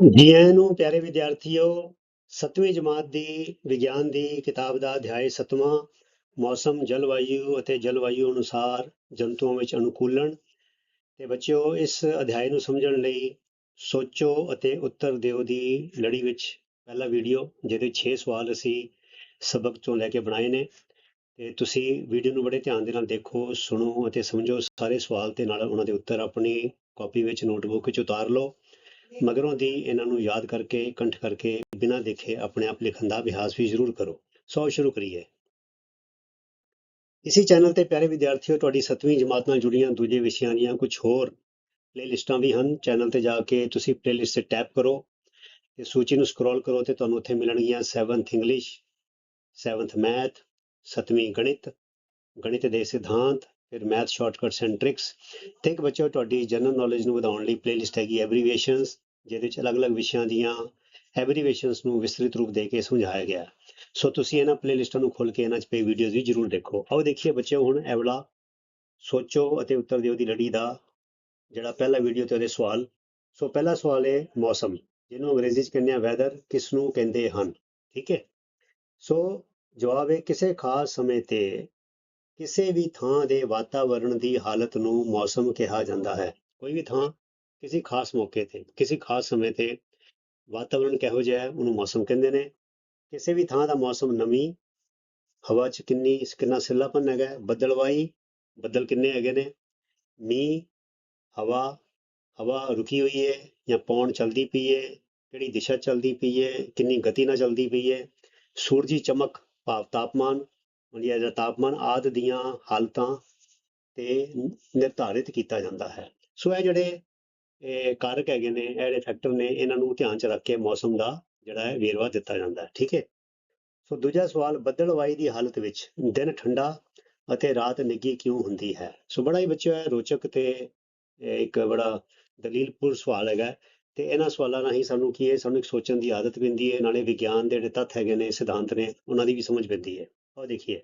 ਜੀ ਆਇਆਂ ਨੂੰ ਪਿਆਰੇ ਵਿਦਿਆਰਥੀਓ 7ਵੀਂ ਜਮਾਤ ਦੀ ਵਿਗਿਆਨ ਦੀ ਕਿਤਾਬ ਦਾ ਅਧਿਆਇ 7ਵਾਂ ਮੌਸਮ, ਜਲਵਾਯੂ ਅਤੇ ਜਲਵਾਯੂ ਅਨੁਸਾਰ ਜੰਤੂਆਂ ਵਿੱਚ ਅਨੁਕੂਲਣ ਤੇ ਬੱਚਿਓ, ਇਸ ਅਧਿਆਇ ਨੂੰ ਸਮਝਣ ਲਈ ਸੋਚੋ ਅਤੇ ਉੱਤਰ ਦਿਓ ਦੀ ਲੜੀ ਵਿੱਚ ਪਹਿਲਾ ਵੀਡੀਓ, ਜਿਹਦੇ 6 ਸਵਾਲ ਅਸੀਂ ਸਬਕ ਤੋਂ ਲੈ ਕੇ ਬਣਾਏ ਨੇ ਤੇ ਤੁਸੀਂ ਵੀਡੀਓ ਨੂੰ ਬੜੇ ਧਿਆਨ ਦੇ ਨਾਲ ਦੇਖੋ, ਸੁਣੋ ਅਤੇ ਸਮਝੋ, ਸਾਰੇ ਸਵਾਲ ਤੇ ਨਾਲ ਉਹਨਾਂ ਦੇ ਉੱਤਰ ਆਪਣੀ ਕਾਪੀ ਵਿੱਚ ਨੋਟਬੁੱਕ ਵਿੱਚ ਉਤਾਰ ਲਓ। ਮਗਰੋਂ ਦੀ ਇਹਨਾਂ ਨੂੰ ਯਾਦ ਕਰਕੇ, ਕੰਠ ਕਰਕੇ, ਬਿਨਾਂ ਦੇਖੇ ਆਪਣੇ ਆਪ ਲਿਖਣ ਦਾ ਅਭਿਆਸ ਵੀ ਜ਼ਰੂਰ ਕਰੋ। ਸੋ ਸ਼ੁਰੂ ਕਰੀਏ। ਇਸੇ ਚੈਨਲ ਤੇ ਪਿਆਰੇ ਵਿਦਿਆਰਥੀਓ, ਤੁਹਾਡੀ 7ਵੀਂ ਜਮਾਤ ਨਾਲ ਜੁੜੀਆਂ ਦੂਜੇ ਵਿਸ਼ਿਆਂ ਦੀਆਂ ਕੁਝ ਹੋਰ ਪਲੇਲਿਸਟਾਂ ਵੀ ਹਨ। ਚੈਨਲ ਤੇ ਜਾ ਕੇ ਤੁਸੀਂ ਪਲੇਲਿਸਟ ਤੇ ਟੈਪ ਕਰੋ ਤੇ ਸੂਚੀ ਨੂੰ ਸਕਰੋਲ ਕਰੋ ਤੇ ਤੁਹਾਨੂੰ ਉੱਥੇ ਮਿਲਣਗੀਆਂ 7th ਇੰਗਲਿਸ਼ 7th ਮੈਥ 7ਵੀਂ ਗਣਿਤ ਗਣਿਤ ਦੇ ਸਿਧਾਂਤ, ਫਿਰ ਮੈਥ ਸ਼ਾਰਟਕਟਸ ਐਂਡ ਟ੍ਰਿਕਸ ਤੇ ਇੱਕ ਬੱਚੋ ਤੁਹਾਡੀ ਜਨਰਲ ਨੌਲੇਜ ਨੂੰ ਵਧਾਉਣ ਲਈ ਪਲੇਲਿਸਟ ਹੈਗੀ ਐਬਰੀਵੇਸ਼ਨਸ ਜਿਹਦੇ ਵਿੱਚ ਅਲੱਗ-ਅਲੱਗ ਵਿਸ਼ਿਆਂ ਦੀਆਂ ਐਬਰੀਵੇਸ਼ਨਸ ਨੂੰ ਵਿਸਤ੍ਰਿਤ ਰੂਪ ਦੇ ਕੇ ਸਮਝਾਇਆ ਗਿਆ। ਸੋ ਤੁਸੀਂ ਇਹਨਾਂ ਪਲੇਲਿਸਟਾਂ ਨੂੰ ਖੋਲ ਕੇ ਇਹਨਾਂ 'ਚ ਪਈ ਵੀਡੀਓਜ਼ ਵੀ ਜ਼ਰੂਰ ਦੇਖੋ। ਆਓ ਦੇਖੀਏ ਬੱਚਿਓ ਹੁਣ ਐਵਲਾ ਸੋਚੋ ਅਤੇ ਉੱਤਰ ਦਿਓ ਦੀ ਲੜੀ ਦਾ ਜਿਹੜਾ ਪਹਿਲਾ ਵੀਡੀਓ ਤੇ ਉਹਦੇ ਸਵਾਲ। ਸੋ ਪਹਿਲਾ ਸਵਾਲ ਹੈ ਮੌਸਮ, ਜਿਹਨੂੰ ਅੰਗਰੇਜ਼ੀ 'ਚ ਕਹਿੰਦੇ ਆ ਵੈਦਰ ਕਿਸ ਨੂੰ ਕਹਿੰਦੇ ਹਨ? ਠੀਕ ਹੈ ਸੋ ਜਵਾਬ ਹੈ ਕਿਸੇ ਖਾਸ ਸਮੇਂ ਤੇ ਕਿਸੇ ਵੀ ਥਾਂ ਦੇ ਵਾਤਾਵਰਣ ਦੀ ਹਾਲਤ ਨੂੰ ਮੌਸਮ ਕਿਹਾ ਜਾਂਦਾ ਹੈ। ਕੋਈ ਵੀ ਥਾਂ ਕਿਸੇ ਖਾਸ ਮੌਕੇ ਤੇ ਕਿਸੇ ਖਾਸ ਸਮੇਂ ਤੇ ਵਾਤਾਵਰਣ ਕਿਹੋ ਜਿਹਾ ਹੈ ਉਹਨੂੰ ਮੌਸਮ ਕਹਿੰਦੇ ਨੇ। ਕਿਸੇ ਵੀ ਥਾਂ ਦਾ ਮੌਸਮ ਨਮੀ ਹਵਾ 'ਚ ਕਿੰਨੀ ਕਿੰਨਾ ਸਿੱਲਾਪਨ ਹੈਗਾ ਹੈ, ਬੱਦਲਵਾਈ ਬੱਦਲ ਕਿੰਨੇ ਹੈਗੇ ਨੇ। ਮੀਂਹ ਹਵਾ ਹਵਾ ਰੁਕੀ ਹੋਈ ਹੈ ਜਾਂ ਪੌਣ ਚਲਦੀ ਪਈ ਹੈ ਕਿਹੜੀ ਦਿਸ਼ਾ ਚਲਦੀ ਪਈ ਹੈ ਕਿੰਨੀ ਗਤੀ ਨਾਲ ਚਲਦੀ ਪਈ ਹੈ ਸੂਰਜੀ ਚਮਕ ਭਾਵ ਤਾਪਮਾਨ ਜਾਂ ਜਿਹੜਾ ਤਾਪਮਾਨ ਆਦਿ ਦੀਆਂ ਹਾਲਤਾਂ ਤੇ ਨਿਰਧਾਰਿਤ ਕੀਤਾ ਜਾਂਦਾ ਹੈ। ਸੋ ਇਹ ਜਿਹੜੇ ਇਹ ਕਾਰਕ ਹੈਗੇ ਨੇ, ਇਹ ਜਿਹੜੇ ਫੈਕਟਰ ਨੇ, ਇਹਨਾਂ ਨੂੰ ਧਿਆਨ ਚ ਰੱਖ ਕੇ ਮੌਸਮ ਦਾ ਜਿਹੜਾ ਹੈ ਵੇਰਵਾ ਦਿੱਤਾ ਜਾਂਦਾ ਹੈ, ਠੀਕ ਹੈ? ਸੋ ਦੂਜਾ ਸਵਾਲ ਬੱਦਲਵਾਈ ਦੀ ਹਾਲਤ ਵਿੱਚ ਦਿਨ ਠੰਡਾ ਅਤੇ ਰਾਤ ਨਿੱਘੀ ਕਿਉਂ ਹੁੰਦੀ ਹੈ? ਸੋ ਬੜਾ ਹੀ ਬੱਚਿਓ ਰੋਚਕ ਤੇ ਇੱਕ ਬੜਾ ਦਲੀਲਪੂਰ ਸਵਾਲ ਹੈਗਾ ਹੈ ਤੇ ਇਹਨਾਂ ਸਵਾਲਾਂ ਰਾਹੀਂ ਸਾਨੂੰ ਕੀ ਹੈ, ਸਾਨੂੰ ਇੱਕ ਸੋਚਣ ਦੀ ਆਦਤ ਪੈਂਦੀ ਹੈ, ਨਾਲੇ ਵਿਗਿਆਨ ਦੇ ਜਿਹੜੇ ਤੱਥ ਹੈਗੇ ਨੇ, ਸਿਧਾਂਤ ਨੇ, ਉਹਨਾਂ ਦੀ ਵੀ ਸਮਝ ਪੈਂਦੀ ਹੈ। ਆਓ ਦੇਖੀਏ।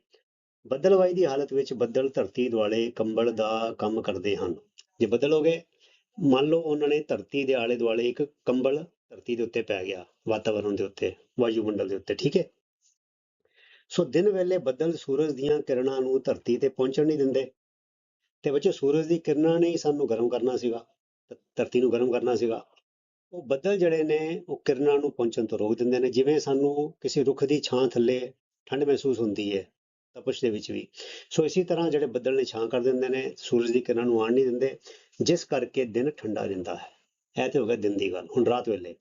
ਬੱਦਲਵਾਈ ਦੀ ਹਾਲਤ ਵਿੱਚ ਬੱਦਲ ਧਰਤੀ ਦੁਆਲੇ ਕੰਬਲ ਦਾ ਕੰਮ ਕਰਦੇ ਹਨ। ਜੇ ਬੱਦਲ ਹੋ ਗਏ ਮੰਨ ਲਓ ਉਹਨਾਂ ਨੇ ਧਰਤੀ ਦੇ ਆਲੇ ਦੁਆਲੇ ਇੱਕ ਕੰਬਲ ਧਰਤੀ ਦੇ ਉੱਤੇ ਪੈ ਗਿਆ ਵਾਤਾਵਰਣ ਦੇ ਉੱਤੇ, ਵਾਯੂਮੰਡਲ ਦੇ ਉੱਤੇ, ਠੀਕ ਹੈ? ਸੋ ਦਿਨ ਵੇਲੇ ਬੱਦਲ ਸੂਰਜ ਦੀਆਂ ਕਿਰਨਾਂ ਨੂੰ ਧਰਤੀ ਤੇ ਪਹੁੰਚਣ ਨਹੀਂ ਦਿੰਦੇ। ਤੇ ਬੱਚੇ, ਸੂਰਜ ਦੀ ਕਿਰਨਾਂ ਨੇ ਹੀ ਸਾਨੂੰ ਗਰਮ ਕਰਨਾ ਸੀਗਾ ਧਰਤੀ ਨੂੰ ਗਰਮ ਕਰਨਾ ਸੀਗਾ। ਉਹ ਬੱਦਲ ਜਿਹੜੇ ਨੇ, ਉਹ ਕਿਰਨਾਂ ਨੂੰ ਪਹੁੰਚਣ ਤੋਂ ਰੋਕ ਦਿੰਦੇ ਨੇ। ਜਿਵੇਂ ਸਾਨੂੰ ਕਿਸੇ ਰੁੱਖ ਦੀ ਛਾਂ ਥੱਲੇ ਠੰਡ ਮਹਿਸੂਸ ਹੁੰਦੀ ਹੈ, ਤਪਸ਼ ਦੇ ਵਿੱਚ ਵੀ। ਸੋ ਇਸੇ ਤਰ੍ਹਾਂ ਜਿਹੜੇ ਬੱਦਲ ਨੇ ਛਾਂ ਕਰ ਦਿੰਦੇ ਨੇ, ਸੂਰਜ ਦੀ ਕਿਰਨਾਂ ਨੂੰ ਆਣ ਨਹੀਂ ਦਿੰਦੇ। ਜਿਸ ਕਰਕੇ ਦਿਨ ਠੰਡਾ ਰਹਿੰਦਾ ਹੈ। ਇਹ ਤੇ ਹੋ ਗਿਆ ਦਿਨ ਦੀ ਗੱਲ। ਹੁਣ ਰਾਤ ਵੇਲੇ।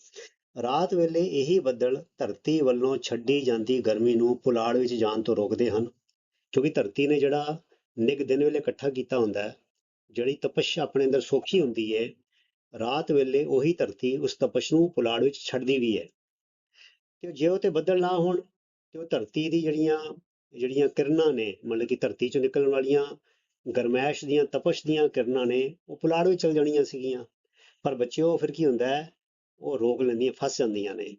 ਰਾਤ ਵੇਲੇ ਇਹੀ ਬੱਦਲ ਧਰਤੀ ਵੱਲੋਂ ਛੱਡੀ ਜਾਂਦੀ ਗਰਮੀ ਨੂੰ ਪੁਲਾੜ ਵਿੱਚ ਜਾਣ ਤੋਂ ਰੋਕਦੇ ਹਨ। ਕਿਉਂਕਿ ਧਰਤੀ ਨੇ ਜਿਹੜਾ ਨਿੱਘ ਦਿਨ ਵੇਲੇ ਇਕੱਠਾ ਕੀਤਾ ਹੁੰਦਾ ਹੈ, ਜਿਹੜੀ ਤਪਸ਼ ਆਪਣੇ ਅੰਦਰ ਸੋਖੀ ਹੁੰਦੀ ਹੈ ਰਾਤ ਵੇਲੇ ਉਹੀ ਧਰਤੀ ਉਸ ਤਪਸ਼ ਨੂੰ ਪੁਲਾੜ ਵਿੱਚ ਛੱਡਦੀ ਵੀ ਹੈ ਤੇ ਜੇ ਉਹ ਤੇ ਬੱਦਲ ਨਾ ਹੋਣ, ਤੇ ਉਹ ਧਰਤੀ ਦੀ ਜਿਹੜੀਆਂ ਜਿਹੜੀਆਂ ਕਿਰਨਾਂ ਨੇ, ਮਤਲਬ ਕਿ ਧਰਤੀ ਚੋਂ ਨਿਕਲਣ ਵਾਲੀਆਂ ਗਰਮੈਸ਼ ਦੀਆਂ, ਤਪਸ਼ ਦੀਆਂ ਕਿਰਨਾਂ ਨੇ ਉਹ ਪੁਲਾੜ ਵਿੱਚ ਚਲ ਜਾਣੀਆਂ ਸੀਗੀਆਂ। ਪਰ ਬੱਚਿਓ, ਫਿਰ ਕੀ ਹੁੰਦਾ ਹੈ? ਉਹ ਰੋਕ ਲੈਂਦੀਆਂ, ਫਸ ਜਾਂਦੀਆਂ ਨੇ।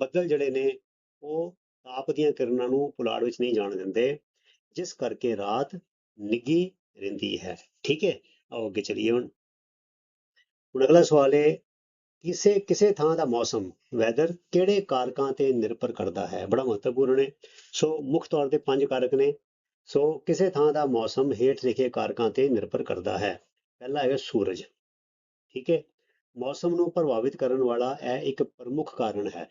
ਬੱਦਲ ਜਿਹੜੇ ਨੇ, ਉਹ ਤਾਪ ਦੀਆਂ ਕਿਰਨਾਂ ਨੂੰ ਪੁਲਾੜ ਵਿੱਚ ਨਹੀਂ ਜਾਣ ਦਿੰਦੇ। ਜਿਸ ਕਰਕੇ ਰਾਤ ਨਿੱਘੀ ਰਹਿੰਦੀ ਹੈ। ਠੀਕ ਹੈ? ਆਓ ਅੱਗੇ ਚਲੀਏ ਹੁਣ। ਹੁਣ ਅਗਲਾ ਸਵਾਲ ਹੈ ਕਿਸੇ ਕਿਸੇ ਥਾਂ ਦਾ ਮੌਸਮ ਵੈਦਰ ਕਿਹੜੇ ਕਾਰਕਾਂ ਤੇ ਨਿਰਭਰ ਕਰਦਾ ਹੈ? ਬੜਾ ਮਹੱਤਵਪੂਰਨ ਹੈ। ਸੋ ਮੁੱਖ ਤੌਰ ਤੇ ਪੰਜ ਕਾਰਕ ਨੇ। ਸੋ ਕਿਸੇ ਥਾਂ ਦਾ ਮੌਸਮ ਹੇਠ ਲਿਖੇ ਕਾਰਕਾਂ ਤੇ ਨਿਰਭਰ ਕਰਦਾ ਹੈ। ਪਹਿਲਾ ਹੈਗਾ ਸੂਰਜ। ਠੀਕ ਹੈ? ਮੌਸਮ ਨੂੰ ਪ੍ਰਭਾਵਿਤ ਕਰਨ ਵਾਲਾ ਇਹ ਇੱਕ ਪ੍ਰਮੁੱਖ ਕਾਰਨ ਹੈ।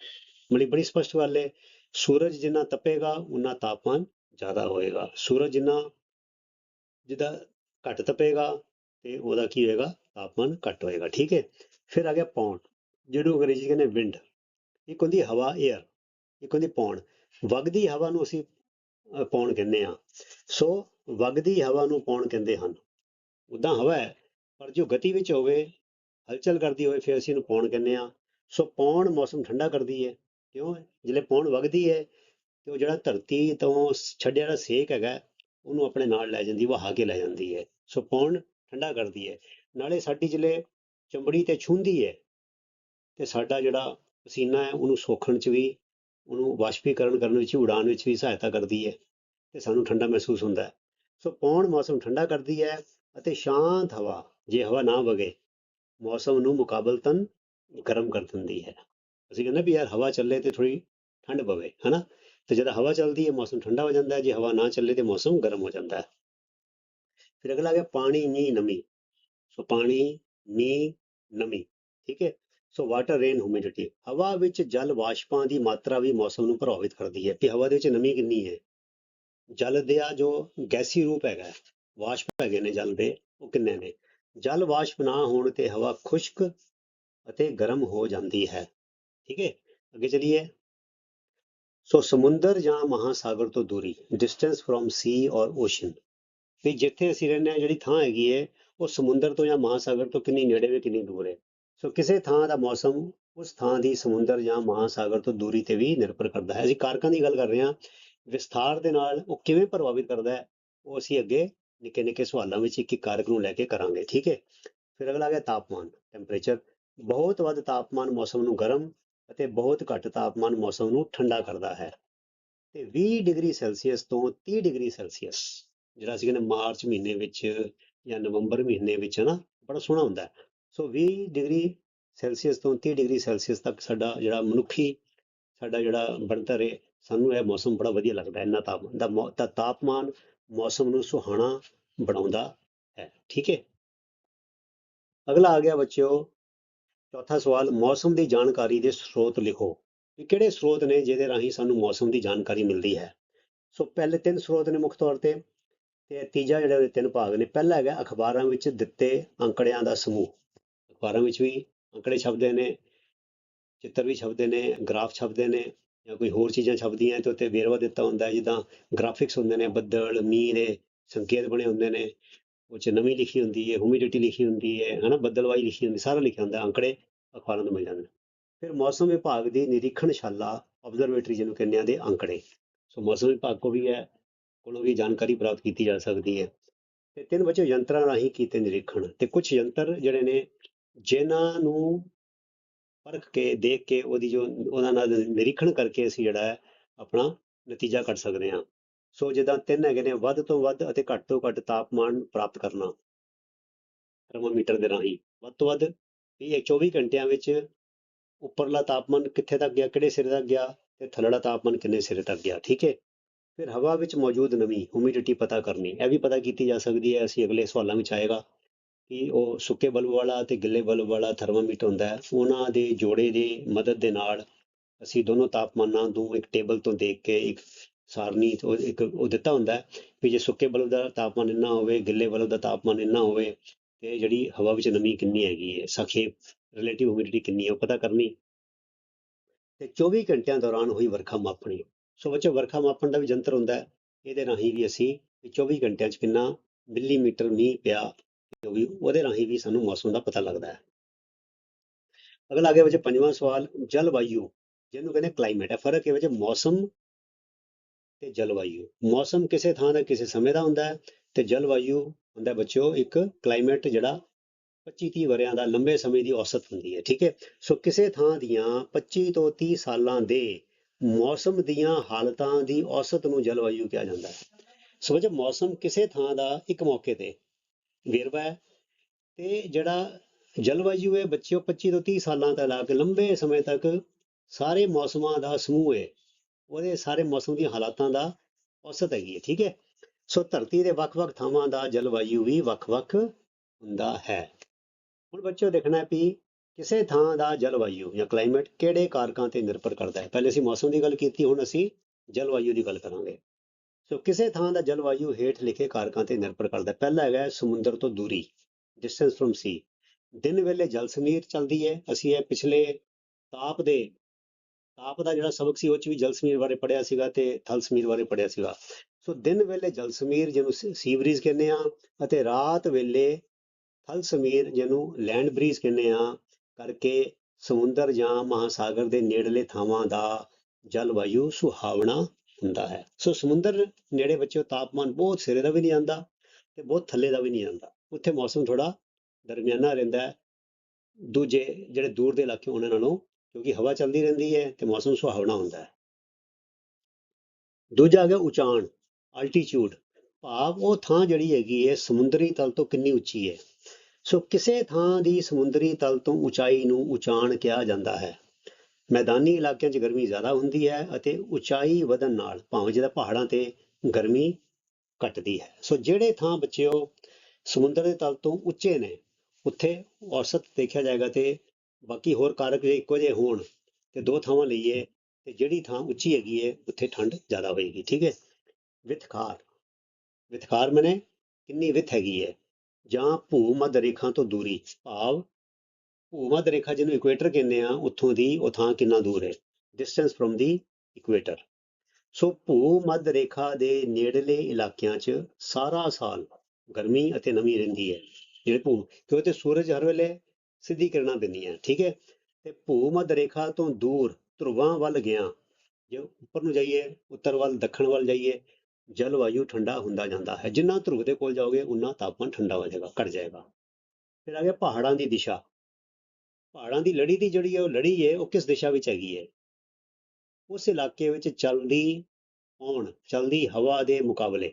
ਮਤਲਬ ਬੜੀ ਸਪਸ਼ਟ ਗੱਲ ਹੈ ਸੂਰਜ ਜਿੰਨਾ ਤਪੇਗਾ ਉਨਾ ਤਾਪਮਾਨ ਜ਼ਿਆਦਾ ਹੋਏਗਾ। ਸੂਰਜ ਜਿੰਨਾ ਜਿਹਦਾ ਘੱਟ ਤਪੇਗਾ ਤੇ ਉਹਦਾ ਕੀ ਹੋਏਗਾ? ਤਾਪਮਾਨ ਘੱਟ ਹੋਏਗਾ। ਠੀਕ ਹੈ? ਫਿਰ ਆ ਗਿਆ ਪੌਣ। ਜਿਹਨੂੰ ਅੰਗਰੇਜ਼ੀ ਕਹਿੰਦੇ ਵਿੰਡ ਇੱਕ ਹੁੰਦੀ ਹਵਾ 에ਅਰ ਇੱਕ ਹੁੰਦੀ ਪੌਣ। ਵਗਦੀ ਹਵਾ ਨੂੰ ਅਸੀਂ ਪੌਣ ਕਹਿੰਦੇ ਆ ਸੋ ਵਗਦੀ ਹਵਾ ਨੂੰ ਪੌਣ ਕਹਿੰਦੇ ਹਨ। ਉਦਾਂ ਹਵਾ ਹੈ, ਪਰ ਜੋ ਗਤੀ ਵਿੱਚ ਹੋਵੇ, ਹਲਚਲ ਕਰਦੀ ਹੋਵੇ, ਫਿਰ ਅਸੀਂ ਇਹਨੂੰ ਪੌਣ ਕਹਿੰਦੇ ਆ ਸੋ ਪੌਣ ਮੌਸਮ ਠੰਡਾ ਕਰਦੀ ਹੈ। ਕਿਉਂ? ਜਿਹੜੇ ਪੌਣ ਵਗਦੀ ਹੈ, ਤੇ ਉਹ ਜਿਹੜਾ ਧਰਤੀ ਤੋਂ ਛੱਡਿਆ ਜਿਹੜਾ ਸੇਕ ਹੈਗਾ, ਉਹਨੂੰ ਆਪਣੇ ਨਾਲ ਲੈ ਜਾਂਦੀ, ਵਹਾ ਕੇ ਲੈ ਜਾਂਦੀ ਹੈ। ਸੋ ਪੌਣ ਠੰਡਾ ਕਰਦੀ ਹੈ। ਨਾਲੇ ਸਾਡੀ ਜਿਹੜੇ ਚਮੜੀ ਤੇ ਛੂੰਹਦੀ ਹੈ, ਤੇ ਸਾਡਾ ਜਿਹੜਾ ਪਸੀਨਾ ਹੈ, ਉਹਨੂੰ ਸੋਖਣ ਚ ਵੀ ਉਹਨੂੰ ਵਾਸ਼ਪੀਕਰਨ ਕਰਨ ਵਿੱਚ, ਉਡਾਨ ਵਿੱਚ ਵੀ ਸਹਾਇਤਾ ਕਰਦੀ ਹੈ ਤੇ ਸਾਨੂੰ ਠੰਡਾ ਮਹਿਸੂਸ ਹੁੰਦਾ ਹੈ। ਸੋ ਪੌਣ ਮੌਸਮ ਠੰਡਾ ਕਰਦੀ ਹੈ ਅਤੇ ਸ਼ਾਂਤ ਹਵਾ, ਜੇ ਹਵਾ ਨਾ ਵਗੇ, ਮੌਸਮ ਨੂੰ ਮੁਕਾਬਲਤਨ ਗਰਮ ਕਰ ਦਿੰਦੀ ਹੈ। ਅਸੀਂ ਕਹਿੰਦੇ ਵੀ ਯਾਰ ਹਵਾ ਚੱਲੇ ਤੇ ਥੋੜੀ ਠੰਡ ਪਵੇ, ਹਨਾ? ਤੇ ਜਦੋਂ ਹਵਾ ਚੱਲਦੀ ਹੈ, ਮੌਸਮ ਠੰਡਾ ਹੋ ਜਾਂਦਾ ਹੈ, ਜੇ ਹਵਾ ਨਾ ਚੱਲੇ ਤੇ ਮੌਸਮ ਗਰਮ ਹੋ ਜਾਂਦਾ ਹੈ। ਫਿਰ ਅਗਲਾ ਆ ਗਿਆ ਪਾਣੀ ਮੀਂਹ ਨਮੀ। ਸੋ ਪਾਣੀ ਮੀਂਹ ਨਮੀ, ਠੀਕ ਹੈ? ਸੋ ਵਾਟਰ ਰੇਨ ਹਿਊਮਿਡਿਟੀ ਹਵਾ ਵਿੱਚ ਜਲ ਵਾਸ਼ਪਾਂ ਦੀ ਮਾਤਰਾ ਵੀ ਮੌਸਮ ਨੂੰ ਪ੍ਰਭਾਵਿਤ ਕਰਦੀ ਹੈ ਕਿ ਹਵਾ ਦੇ ਵਿੱਚ ਨਮੀ ਕਿੰਨੀ ਹੈ? ਜਲ ਦਾ ਜੋ ਗੈਸੀ ਰੂਪ ਹੈਗਾ ਵਾਸ਼ਪ ਹੈਗੇ ਨੇ ਜਲ ਦੇ, ਉਹ ਕਿੰਨੇ ਨੇ? ਜਲ ਵਾਸ਼ਪ ਨਾ ਹੋਣ ਤੇ ਹਵਾ ਖੁਸ਼ਕ ਅਤੇ ਗਰਮ ਹੋ ਜਾਂਦੀ ਹੈ। ਠੀਕ ਹੈ? ਅੱਗੇ ਚਲੀਏ। ਸੋ ਸਮੁੰਦਰ ਜਾਂ ਮਹਾਸਾਗਰ ਤੋਂ ਦੂਰੀ ਡਿਸਟੈਂਸ ਫਰੋਮ ਸੀ ਔਰ ਓਸ਼ਨ ਵੀ ਜਿੱਥੇ ਅਸੀਂ ਰਹਿੰਦੇ ਹਾਂ, ਜਿਹੜੀ ਥਾਂ ਹੈਗੀ ਹੈ, ਉਹ ਸਮੁੰਦਰ ਤੋਂ ਜਾਂ ਮਹਾਸਾਗਰ ਤੋਂ ਕਿੰਨੀ ਨੇੜੇ ਹੈ ਕਿੰਨੀ ਦੂਰ ਹੈ? ਸੋ ਕਿਸੇ ਥਾਂ ਦਾ ਮੌਸਮ ਉਸ ਥਾਂ ਦੀ ਸਮੁੰਦਰ ਜਾਂ ਮਹਾਸਾਗਰ ਤੋਂ ਦੂਰੀ ਤੇ ਵੀ ਨਿਰਭਰ ਕਰਦਾ ਹੈ। ਅਸੀਂ ਕਾਰਕਾਂ ਦੀ ਗੱਲ ਕਰ ਰਹੇ ਹਾਂ। ਵਿਸਥਾਰ ਦੇ ਨਾਲ ਉਹ ਕਿਵੇਂ ਪ੍ਰਭਾਵਿਤ ਕਰਦਾ ਹੈ, ਉਹ ਅਸੀਂ ਅੱਗੇ ਨਿੱਕੇ ਨਿੱਕੇ ਸਵਾਲਾਂ ਵਿੱਚ ਇੱਕ ਇੱਕ ਕਾਰਕ ਨੂੰ ਲੈ ਕੇ ਕਰਾਂਗੇ, ਠੀਕ ਹੈ? ਫਿਰ ਅਗਲਾ ਆ ਗਿਆ ਤਾਪਮਾਨ ਟੈਂਪਰੇਚਰ ਬਹੁਤ ਵੱਧ ਤਾਪਮਾਨ ਮੌਸਮ ਨੂੰ ਗਰਮ ਅਤੇ ਬਹੁਤ ਘੱਟ ਤਾਪਮਾਨ ਮੌਸਮ ਨੂੰ ਠੰਡਾ ਕਰਦਾ ਹੈ। ਤੇ 20 ਡਿਗਰੀ ਸੈਲਸੀਅਸ ਤੋਂ 30 ਡਿਗਰੀ ਸੈਲਸੀਅਸ, ਜਿਹੜਾ ਸੀ ਕਹਿੰਦੇ ਮਾਰਚ ਮਹੀਨੇ ਵਿੱਚ ਜਾਂ ਨਵੰਬਰ ਮਹੀਨੇ ਵਿੱਚ ਨਾ, ਬੜਾ ਸੋਹਣਾ ਹੁੰਦਾ ਹੈ। ਸੋ 20 ਡਿਗਰੀ ਸੈਲਸੀਅਸ ਤੋਂ 30 ਡਿਗਰੀ ਸੈਲਸੀਅਸ ਤੱਕ ਸਾਡਾ ਜਿਹੜਾ ਮਨੁੱਖੀ, ਸਾਡਾ ਜਿਹੜਾ ਬਣਤਰ ਹੈ, ਸਾਨੂੰ ਇਹ ਮੌਸਮ ਬੜਾ ਵਧੀਆ ਲੱਗਦਾ ਹੈ ਇੰਨਾ ਤਾਪਮਾਨ ਦਾ ਮੌ- ਤਾਂ ਤਾਪਮਾਨ ਮੌਸਮ ਨੂੰ ਸੁਹਾਣਾ ਬਣਾਉਂਦਾ ਹੈ, ਠੀਕ ਹੈ? ਅਗਲਾ ਆ ਗਿਆ ਬੱਚਿਓ, ਚੌਥਾ ਸਵਾਲ, ਮੌਸਮ ਦੀ ਜਾਣਕਾਰੀ ਦੇ ਸਰੋਤ ਲਿਖੋ। ਵੀ ਕਿਹੜੇ ਸਰੋਤ ਨੇ ਜਿਹਦੇ ਰਾਹੀਂ ਸਾਨੂੰ ਮੌਸਮ ਦੀ ਜਾਣਕਾਰੀ ਮਿਲਦੀ ਹੈ? ਸੋ ਪਹਿਲੇ ਤਿੰਨ ਸਰੋਤ ਨੇ ਮੁੱਖ ਤੌਰ ਤੇ ਤੇ ਤੀਜਾ ਜਿਹੜਾ ਤਿੰਨ ਭਾਗ ਨੇ, ਪਹਿਲਾ ਹੈਗਾ ਅਖਬਾਰਾਂ ਵਿੱਚ ਦਿੱਤੇ ਅੰਕੜਿਆਂ ਦਾ ਸਮੂਹ। ਅਖਬਾਰਾਂ ਵਿੱਚ ਵੀ ਅੰਕੜੇ ਛਪਦੇ ਨੇ, ਚਿੱਤਰ ਵੀ ਛਪਦੇ ਨੇ, ਗ੍ਰਾਫ ਛਪਦੇ ਨੇ ਜਾਂ ਕੋਈ ਹੋਰ ਚੀਜ਼ਾਂ ਛਪਦੀਆਂ ਤੇ ਉੱਤੇ ਵੇਰਵਾ ਦਿੱਤਾ ਹੁੰਦਾ ਜਿੱਦਾਂ ਗ੍ਰਾਫਿਕਸ ਹੁੰਦੇ ਨੇ, ਬੱਦਲ, ਮੀਂਹ ਦੇ ਸੰਕੇਤ ਬਣੇ ਹੁੰਦੇ ਨੇ, ਉਹ 'ਚ ਨਵੀਂ ਲਿਖੀ ਹੁੰਦੀ ਹੈ ਹਿਊਮਿਡਿਟੀ ਲਿਖੀ ਹੁੰਦੀ ਹੈ, ਹਨਾ, ਬੱਦਲਵਾਈ ਲਿਖੀ ਹੁੰਦੀ, ਸਾਰਾ ਲਿਖਿਆ ਹੁੰਦਾ, ਅੰਕੜੇ ਅਖਬਾਰਾਂ ਤੋਂ ਮਿਲ ਜਾਂਦੇ ਨੇ। ਫਿਰ ਮੌਸਮ ਵਿਭਾਗ ਦੀ ਨਿਰੀਖਣਸ਼ਾਲਾ ਆਬਜ਼ਰਵੇਟਰੀ ਜਿਹਨੂੰ ਕਹਿੰਦੇ ਆ, ਦੇ ਅੰਕੜੇ। ਸੋ ਮੌਸਮ ਵਿਭਾਗ ਕੋ ਵੀ ਹੈ, ਕੋਲੋਂ ਵੀ ਜਾਣਕਾਰੀ ਪ੍ਰਾਪਤ ਕੀਤੀ ਜਾ ਸਕਦੀ ਹੈ। ਤੇ ਤਿੰਨ ਬੱਚੇ ਯੰਤਰਾਂ ਰਾਹੀਂ ਕੀਤੇ ਨਿਰੀਖਣ, ਤੇ ਕੁਝ ਯੰਤਰ ਜਿਹੜੇ ਨੇ ਜਿਨ੍ਹਾਂ ਨੂੰ ਪਰਖ ਕੇ, ਦੇਖ ਕੇ ਉਹਦੀ ਜੋ ਉਹਨਾਂ ਨਾਲ ਨਿਰੀਖਣ ਕਰਕੇ ਅਸੀਂ ਜਿਹੜਾ ਹੈ ਆਪਣਾ ਨਤੀਜਾ ਕੱਢ ਸਕਦੇ ਹਾਂ। ਸੋ ਜਿੱਦਾਂ ਤਿੰਨ ਹੈਗੇ ਨੇ, ਵੱਧ ਤੋਂ ਵੱਧ ਅਤੇ ਘੱਟ ਤੋਂ ਘੱਟ ਤਾਪਮਾਨ ਪ੍ਰਾਪਤ ਕਰਨਾ ਥਰਮੋਮੀਟਰ ਦੇ ਰਾਹੀਂ। ਵੱਧ ਤੋਂ ਵੱਧ ਵੀ ਇਹ 24 ਘੰਟਿਆਂ ਵਿੱਚ ਉੱਪਰਲਾ ਤਾਪਮਾਨ ਕਿੱਥੇ ਤੱਕ ਗਿਆ, ਕਿਹੜੇ ਸਿਰੇ ਤੱਕ ਗਿਆ ਤੇ ਥੱਲੜਾ ਤਾਪਮਾਨ ਕਿੰਨੇ ਸਿਰੇ ਤੱਕ ਗਿਆ, ਠੀਕ ਹੈ? ਫਿਰ ਹਵਾ ਵਿੱਚ ਮੌਜੂਦ ਨਮੀ ਹਿਊਮਿਡਿਟੀ ਪਤਾ ਕਰਨੀ, ਇਹ ਵੀ ਪਤਾ ਕੀਤੀ ਜਾ ਸਕਦੀ ਹੈ, ਅਸੀਂ ਅਗਲੇ ਸਵਾਲਾਂ ਵਿੱਚ ਆਏਗਾ। ਕਿ ਉਹ ਸੁੱਕੇ ਬਲਬ ਵਾਲਾ ਤੇ ਗਿੱਲੇ ਬਲਬ ਵਾਲਾ ਥਰਮਾਮੀਟਰ ਹੁੰਦਾ ਹੈ, ਉਹਨਾਂ ਦੇ ਜੋੜੇ ਦੀ ਮਦਦ ਦੇ ਨਾਲ ਅਸੀਂ ਦੋਨੋਂ ਤਾਪਮਾਨਾਂ ਨੂੰ ਇੱਕ ਟੇਬਲ ਤੋਂ ਦੇਖ ਕੇ ਇੱਕ ਸਾਰਣੀ ਤੋਂ ਇੱਕ ਉਹ ਦਿੱਤਾ ਹੁੰਦਾ ਹੈ ਵੀ ਜੇ ਸੁੱਕੇ ਬਲਬ ਦਾ ਤਾਪਮਾਨ ਇੰਨਾ ਹੋਵੇ, ਗਿੱਲੇ ਬਲਬ ਦਾ ਤਾਪਮਾਨ ਇੰਨਾ ਹੋਵੇ ਤੇ ਜਿਹੜੀ ਹਵਾ ਵਿੱਚ ਨਮੀ ਕਿੰਨੀ ਹੈਗੀ ਹੈ ਸੰਖੇਪ ਰਿਲੇਟਿਵ ਹਿਊਮਿਡਿਟੀ ਕਿੰਨੀ ਹੈ, ਉਹ ਪਤਾ ਕਰਨੀ। ਤੇ 24 ਘੰਟਿਆਂ ਦੌਰਾਨ ਹੋਈ ਵਰਖਾ ਮਾਪਣੀ। ਸੋ ਬੱਚੇ, ਵਰਖਾ ਮਾਪਣ ਦਾ ਵੀ ਜੰਤਰ ਹੁੰਦਾ ਹੈ, ਇਹਦੇ ਰਾਹੀਂ ਵੀ ਅਸੀਂ ਵੀ 24 ਘੰਟਿਆਂ 'ਚ ਕਿੰਨਾ ਮਿਲੀਮੀਟਰ ਮੀਂਹ ਪਿਆ ਉਹ ਵੀ ਉਹਦੇ ਰਾਹੀਂ ਵੀ ਸਾਨੂੰ ਮੌਸਮ ਦਾ ਪਤਾ ਲੱਗਦਾ ਹੈ। ਅਗਲਾ ਅੱਗੇ ਵਿੱਚ ਪੰਜਵਾਂ ਸਵਾਲ, ਜਲਵਾਯੂ, ਜਿਹਨੂੰ ਕਹਿੰਦੇ ਕਲਾਈਮੇਟ ਹੈ। ਫ਼ਰਕ ਇਹ ਵਿੱਚ ਮੌਸਮ ਤੇ ਜਲਵਾਯੂ। ਮੌਸਮ ਕਿਸੇ ਥਾਂ ਦਾ ਕਿਸੇ ਸਮੇਂ ਦਾ ਹੁੰਦਾ ਹੈ ਤੇ ਜਲਵਾਯੂ ਹੁੰਦਾ ਹੈ ਬੱਚਿਓ ਇੱਕ ਕਲਾਈਮੇਟ ਜਿਹੜਾ 25 30 ਵਰਿਆਂ ਦਾ ਲੰਬੇ ਸਮੇਂ ਦੀ ਔਸਤ ਹੁੰਦੀ ਹੈ, ਠੀਕ ਹੈ? ਸੋ ਕਿਸੇ ਥਾਂ ਦੀਆਂ 25 ਤੋਂ 30 ਸਾਲਾਂ ਦੇ ਮੌਸਮ ਦੀਆਂ ਹਾਲਤਾਂ ਦੀ ਔਸਤ ਨੂੰ ਜਲਵਾਯੂ ਕਿਹਾ ਜਾਂਦਾ ਹੈ। ਸੋ ਬੱਚੋ ਮੌਸਮ ਕਿਸੇ ਥਾਂ ਦਾ ਇੱਕ ਮੌਕੇ ਤੇ ਵੇਰਵਾ ਹੈ। ਤੇ ਜਿਹੜਾ ਜਲਵਾਯੂ ਹੈ, ਬੱਚਿਓ 25 ਤੋਂ 30 ਸਾਲਾਂ ਤੱਕ ਲਾ ਕੇ ਲੰਬੇ ਸਮੇਂ ਤੱਕ ਸਾਰੇ ਮੌਸਮਾਂ ਦਾ ਸਮੂਹ ਹੈ। ਉਹਦੇ ਸਾਰੇ ਮੌਸਮ ਦੀਆਂ ਹਾਲਾਤਾਂ ਦਾ ਔਸਤ ਹੈਗੀ ਹੈ, ਠੀਕ ਹੈ। ਸੋ ਧਰਤੀ ਦੇ ਵੱਖ-ਵੱਖ ਥਾਵਾਂ ਦਾ ਜਲਵਾਯੂ ਵੀ ਵੱਖ-ਵੱਖ ਹੁੰਦਾ ਹੈ। ਹੁਣ ਬੱਚਿਓ ਦੇਖਣਾ ਵੀ ਕਿਸੇ ਥਾਂ ਦਾ ਜਲਵਾਯੂ ਜਾਂ ਕਲਾਈਮੇਟ ਕਿਹੜੇ ਕਾਰਕਾਂ ਤੇ ਨਿਰਭਰ ਕਰਦਾ ਹੈ। ਪਹਿਲੇ ਅਸੀਂ ਮੌਸਮ ਦੀ ਗੱਲ ਕੀਤੀ, ਹੁਣ ਅਸੀਂ ਜਲਵਾਯੂ ਦੀ ਗੱਲ ਕਰਾਂਗੇ। ਸੋ ਕਿਸੇ ਥਾਂ ਦਾ ਜਲਵਾਯੂ ਹੇਠ ਲਿਖੇ ਕਾਰਕਾਂ ਤੇ ਨਿਰਭਰ ਕਰਦਾ ਪਹਿਲਾ ਹੈਗਾ ਸਮੁੰਦਰ ਤੋਂ ਦੂਰੀ ਡਿਸਟੈਂਸ ਫਰਮ ਸੀ ਦਿਨ ਵੇਲੇ ਜਲ ਸਮੀਰ ਚੱਲਦੀ ਹੈ। ਅਸੀਂ ਇਹ ਪਿਛਲੇ ਤਾਪ ਦੇ, ਤਾਪ ਦਾ ਜਿਹੜਾ ਸਬਕ ਸੀ, ਉਹ ਚ ਵੀ ਜਲ ਸਮੀਰ ਬਾਰੇ ਪੜਿਆ ਸੀਗਾ ਤੇ ਥਲ ਸਮੀਰ ਬਾਰੇ ਪੜਿਆ ਸੀਗਾ। ਸੋ ਦਿਨ ਵੇਲੇ ਜਲ ਸਮੀਰ ਜਿਹਨੂੰ ਸੀ ਬਰੀਜ਼ ਕਹਿੰਦੇ ਆ ਅਤੇ ਰਾਤ ਵੇਲੇ ਥਲ ਸਮੀਰ ਜਿਹਨੂੰ ਲੈਂਡ ਬਰੀਜ਼ ਕਹਿੰਦੇ ਆ ਕਰਕੇ ਸਮੁੰਦਰ ਜਾਂ ਮਹਾਸਾਗਰ ਦੇ ਨੇੜਲੇ ਥਾਵਾਂ ਦਾ ਜਲਵਾਯੂ ਸੁਹਾਵਣਾ ਹੁੰਦਾ ਹੈ। ਸੋ ਸਮੁੰਦਰ ਨੇੜੇ ਬੱਚਿਓ, ਤਾਪਮਾਨ ਬਹੁਤ ਸਿਰੇ ਦਾ ਵੀ ਨਹੀਂ ਆਉਂਦਾ ਤੇ ਬਹੁਤ ਥੱਲੇ ਦਾ ਵੀ ਨਹੀਂ ਆਉਂਦਾ। ਉੱਥੇ ਮੌਸਮ ਥੋੜਾ ਦਰਮਿਆਨਾ ਰਹਿੰਦਾ ਹੈ। ਦੂਜੇ ਜਿਹੜੇ ਦੂਰ ਦੇ ਇਲਾਕੇ ਉਹਨਾਂ ਨਾਲੋਂ, ਕਿਉਂਕਿ ਹਵਾ ਚੱਲਦੀ ਰਹਿੰਦੀ ਹੈ ਤੇ ਮੌਸਮ ਸੁਹਾਵਣਾ ਹੁੰਦਾ ਹੈ। ਦੂਜਾ ਆ ਗਿਆ ਉਚਾਣ ਅਲਟੀਚਿਊਡ ਭਾਵ ਉਹ ਥਾਂ ਜਿਹੜੀ ਹੈਗੀ ਹੈ, ਸਮੁੰਦਰੀ ਤਲ ਤੋਂ ਕਿੰਨੀ ਉੱਚੀ ਹੈ। ਸੋ ਕਿਸੇ ਥਾਂ ਦੀ ਸਮੁੰਦਰੀ ਤਲ ਤੋਂ ਉਚਾਈ ਨੂੰ ਉਚਾਣ ਕਿਹਾ ਜਾਂਦਾ ਹੈ। ਮੈਦਾਨੀ ਇਲਾਕਿਆਂ 'ਚ ਗਰਮੀ ਜ਼ਿਆਦਾ ਹੁੰਦੀ ਹੈ ਅਤੇ ਉਚਾਈ ਵਧਣ ਨਾਲ ਭਾਵੇਂ ਜਿਹਦਾ ਪਹਾੜਾਂ ਤੇ ਗਰਮੀ ਘਟਦੀ ਹੈ। ਸੋ ਜਿਹੜੇ ਥਾਂ ਬੱਚਿਓ ਸਮੁੰਦਰ ਦੇ ਤਲ ਤੋਂ ਉੱਚੇ ਨੇ, ਉੱਥੇ ਔਸਤ ਦੇਖਿਆ ਜਾਏਗਾ ਤੇ ਬਾਕੀ ਹੋਰ ਕਾਰਕ ਜੇ ਇੱਕੋ ਜਿਹੇ ਹੋਣ ਤੇ ਦੋ ਥਾਵਾਂ ਲਈਏ ਤੇ ਜਿਹੜੀ ਥਾਂ ਉੱਚੀ ਹੈਗੀ ਹੈ ਉੱਥੇ ਠੰਡ ਜ਼ਿਆਦਾ ਹੋਏਗੀ, ਠੀਕ ਹੈ? ਵਿਥਕਾਰ ਵਿਥਕਾਰ ਮਨੇ ਕਿੰਨੀ ਵਿਥ ਹੈਗੀ ਹੈ ਜਾਂ ਭੂ ਮੱਧ ਰੇਖਾ ਤੋਂ ਦੂਰੀ, ਭਾਵ ਭੂ ਮੱਧ ਰੇਖਾ ਜਿਹਨੂੰ ਇਕੁਏਟਰ ਕਹਿੰਦੇ ਆ, ਉੱਥੋਂ ਦੀ ਉਹ ਥਾਂ ਕਿੰਨਾ ਦੂਰ ਹੈ? Distance from the equator so ਭੂ ਮੱਧ ਰੇਖਾ ਦੇ ਨੇੜਲੇ ਇਲਾਕਿਆਂ 'ਚ ਸਾਰਾ ਸਾਲ ਗਰਮੀ ਅਤੇ ਨਮੀ ਰਹਿੰਦੀ ਹੈ, ਜਿਹੜੇ ਭੂ ਕਿਉਂ ਤੇ ਸੂਰਜ ਹਰ ਵੇਲੇ ਸਿੱਧੀ ਕਿਰਨਾਂ ਦਿੰਦੀਆਂ ਠੀਕ ਹੈ? ਤੇ ਭੂ ਮੱਧ ਰੇਖਾ ਤੋਂ ਦੂਰ ਧਰੁਵਾਂ ਵੱਲ ਗਿਆ, ਜੇ ਉੱਪਰ ਨੂੰ ਜਾਈਏ, ਉੱਤਰ ਵੱਲ, ਦੱਖਣ ਵੱਲ ਜਾਈਏ, ਜਲਵਾਯੂ ਠੰਡਾ ਹੁੰਦਾ ਜਾਂਦਾ ਹੈ। ਜਿੰਨਾ ਧਰੁਵ ਦੇ ਕੋਲ ਜਾਓਗੇ, ਉਨਾ ਤਾਪਮਾਨ ਠੰਡਾ ਹੋ ਜਾਏਗਾ, ਘਟ ਜਾਏਗਾ। ਫਿਰ ਆ ਗਿਆ ਪਹਾੜਾਂ ਦੀ ਦਿਸ਼ਾ। ਪਹਾੜਾਂ ਦੀ ਲੜੀ ਦੀ ਜਿਹੜੀ ਹੈ ਉਹ ਲੜੀ ਹੈ, ਉਹ ਕਿਸ ਦਿਸ਼ਾ ਵਿੱਚ ਹੈਗੀ ਹੈ? ਉਸ ਇਲਾਕੇ ਵਿੱਚ ਚੱਲਦੀ ਪੌਣ, ਚੱਲਦੀ ਹਵਾ ਦੇ ਮੁਕਾਬਲੇ।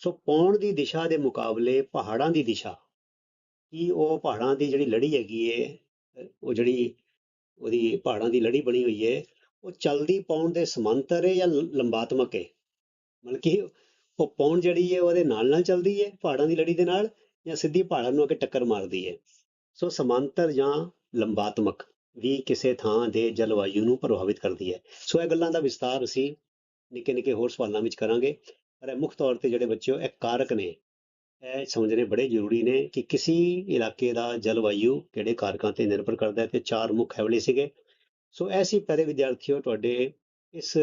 ਸੋ ਪੌਣ ਦੀ ਦਿਸ਼ਾ ਦੇ ਮੁਕਾਬਲੇ ਪਹਾੜਾਂ ਦੀ ਦਿਸ਼ਾ, ਕੀ ਉਹ ਪਹਾੜਾਂ ਦੀ ਜਿਹੜੀ ਲੜੀ ਹੈਗੀ ਹੈ, ਉਹ ਜਿਹੜੀ ਉਹਦੀ ਪਹਾੜਾਂ ਦੀ ਲੜੀ ਬਣੀ ਹੋਈ ਹੈ, ਉਹ ਚੱਲਦੀ ਪੌਣ ਦੇ ਸਮਾਂਤਰ ਹੈ ਜਾਂ ਲੰਬਾਤਮਕ ਹੈ? ਮਤਲਬ ਕਿ ਉਹ ਪੌਣ ਜਿਹੜੀ ਹੈ ਉਹਦੇ ਨਾਲ ਨਾਲ ਚੱਲਦੀ ਹੈ ਪਹਾੜਾਂ ਦੀ ਲੜੀ ਦੇ ਨਾਲ ਜਾਂ ਸਿੱਧੀ ਪਹਾੜਾਂ ਨੂੰ ਆ ਟੱਕਰ ਮਾਰਦੀ ਹੈ? ਸੋ ਸਮਾਂਤਰ ਜਾਂ ਲੰਬਾਤਮਕ ਵੀ ਕਿਸੇ ਥਾਂ ਦੇ ਜਲਵਾਯੂ ਨੂੰ ਪ੍ਰਭਾਵਿਤ ਕਰਦੀ ਹੈ। ਸੋ ਇਹ ਗੱਲਾਂ ਦਾ ਵਿਸਤਾਰ ਅਸੀਂ ਨਿੱਕੇ ਨਿੱਕੇ ਹੋਰ ਸਵਾਲਾਂ ਵਿੱਚ ਕਰਾਂਗੇ। ਪਰ ਇਹ ਮੁੱਖ ਤੌਰ ਤੇ ਜਿਹੜੇ ਬੱਚਿਓ, ਇਹ ਕਾਰਕ ਨੇ। ਇਹ ਸਮਝਣੇ ਬੜੇ ਜ਼ਰੂਰੀ ਨੇ ਕਿ ਕਿਸੇ ਇਲਾਕੇ ਦਾ ਜਲਵਾਯੂ ਕਿਹੜੇ ਕਾਰਕਾਂ ਤੇ ਨਿਰਭਰ ਕਰਦਾ ਹੈ ਤੇ ਚਾਰ ਮੁੱਖ ਹੈਵਲੇ ਸੀਗੇ। ਸੋ ਐਸੀ ਪਿਆਰੇ ਵਿਦਿਆਰਥੀਓ, ਤੁਹਾਡੇ ਇਸ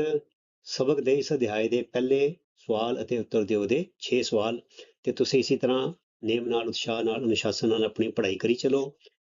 ਸਬਕ ਦੇ, ਇਸ ਅਧਿਆਏ ਦੇ ਪਹਿਲੇ ਸਵਾਲ ਅਤੇ ਉੱਤਰ ਦਿਓ ਦੇ 6 ਸਵਾਲ। ਤੇ ਤੁਸੀਂ ਇਸੇ ਤਰ੍ਹਾਂ ਨੇਮ ਨਾਲ, ਉਤਸ਼ਾਹ ਨਾਲ, ਅਨੁਸ਼ਾਸਨ ਨਾਲ ਆਪਣੀ ਪੜ੍ਹਾਈ ਕਰੀ ਚਲੋ।